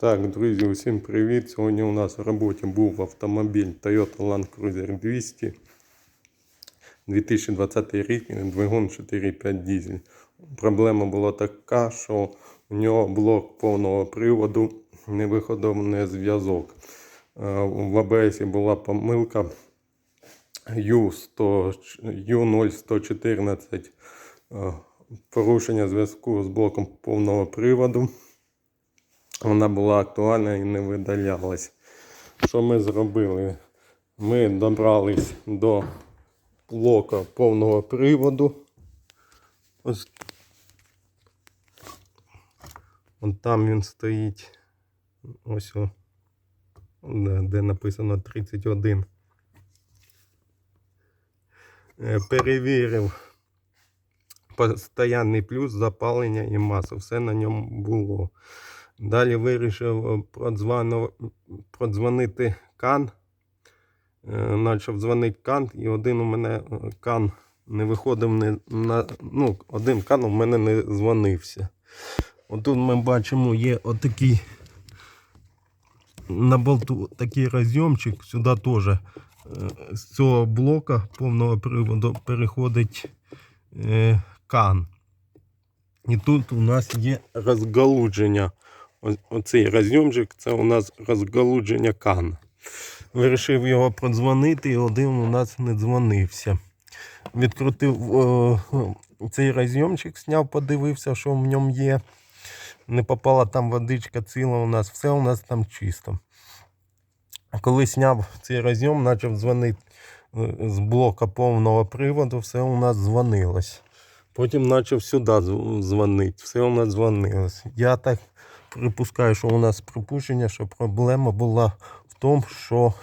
Так, друзі, усім привіт. Сьогодні у нас в роботі був автомобіль Toyota Land Cruiser 200. 2020 рік, двигун 4,5 дизель. Проблема була така, що у нього блок повного приводу не виходив на зв'язок. Е, В АБС була помилка U100, U0114 е, порушення зв'язку з блоком повного приводу. Вона була актуальна і не видалялась. Що ми зробили? Ми добрались до блока повного приводу. Ось Вон там він стоїть. Ось о, де, написано 31. Е, Перевірив постоянний плюс, запалення і масу. Все на ньому було. Далі вирішив е, продзвонити кан. Е, Почав дзвонити кан, і один у мене е, кан не виходив не на. Ну, один кан у мене не дзвонився. Отут ми бачимо, є отакий на болту такий розйомчик. Сюди теж е, з цього блока повного приводу переходить е, кан. І тут у нас є розгалудження. Оцей розйомчик це у нас розгалудження кан. Вирішив його продзвонити, і один у нас не дзвонився. Відкрутив е, цей розйомчик, зняв, подивився, що в ньому є. Не попала там водичка ціла у нас, все у нас там чисто. Коли зняв цей розйом, почав дзвонити е, з блока повного приводу, все у нас дзвонилось. Потім почав сюди дзвонити, все у нас дзвонилось. Я так припускаю, що у нас припущення, що проблема була в тому, що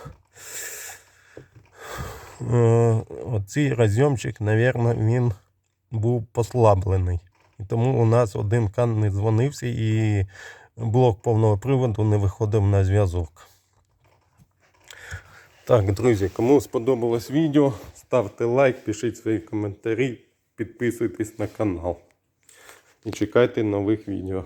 е, оцей розйомчик, мабуть, він був послаблений. І тому у нас один кан не дзвонився і блок повного приводу не виходив на зв'язок. Так, друзі, кому сподобалось відео, ставте лайк, пишіть свої коментарі, підписуйтесь на канал. І чекайте нових відео.